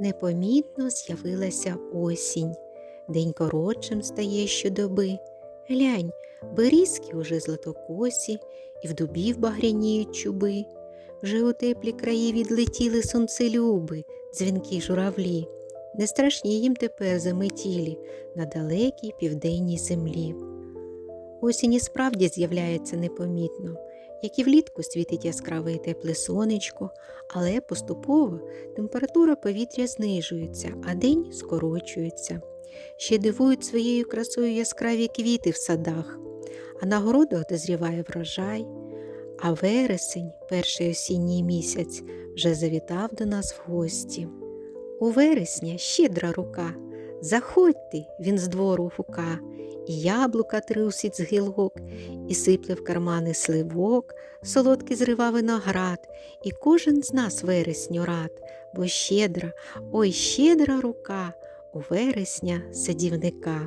Непомітно з'явилася осінь. День коротшим стає щодоби. Глянь, берізки уже златокосі, і в дубів багряніють чуби. Вже у теплі краї відлетіли сонцелюби, дзвінки журавлі. Не страшні їм тепер заметілі на далекій південній землі. Осінь і справді з'являється непомітно, як і влітку світить яскраве і тепле сонечко, але поступово температура повітря знижується, а день скорочується. Ще дивують своєю красою яскраві квіти в садах, а на городах дозріває врожай. А вересень, перший осінній місяць, вже завітав до нас в гості. У вересня щедра рука. Заходьте, він з двору гука, і яблука трусить з гілок, і сипле в кармани сливок, солодкий зрива виноград, і кожен з нас вересню рад, бо щедра, ой, щедра рука у вересня садівника.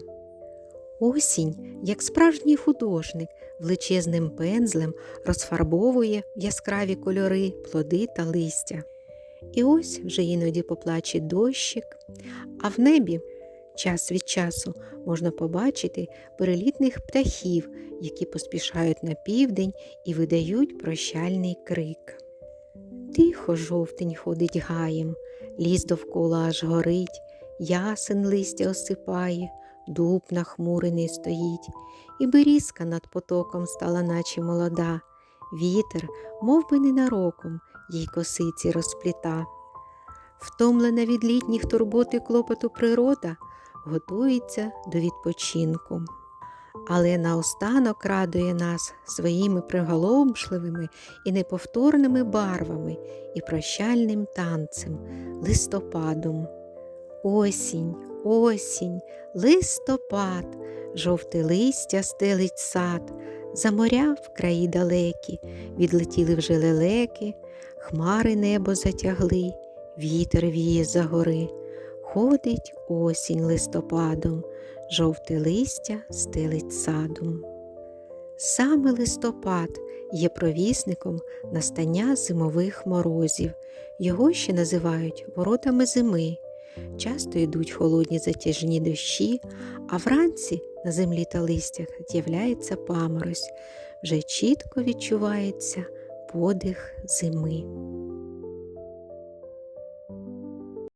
Осінь, як справжній художник, величезним пензлем розфарбовує яскраві кольори, плоди та листя. І ось вже іноді поплаче дощик, а в небі час від часу можна побачити перелітних птахів, які поспішають на південь і видають прощальний крик. Тихо жовтень ходить гаєм, ліс довкола аж горить, ясен листя осипає, дуб нахмурений стоїть, і берізка над потоком стала, наче молода. Вітер, мов би ненароком, їй косиці розпліта. Втомлена від літніх турбот і клопоту природа готується до відпочинку. Але наостанок радує нас своїми приголомшливими і неповторними барвами і прощальним танцем, листопадом. Осінь, осінь, листопад, жовте листя стелить сад, за моря в краї далекі, відлетіли вже лелеки, хмари небо затягли, вітер віє за гори. Ходить осінь листопадом, жовте листя стелить садом. Саме листопад є провісником настання зимових морозів. Його ще називають воротами зими. Часто йдуть холодні затяжні дощі, а вранці на землі та листях з'являється паморозь, вже чітко відчувається подих зими.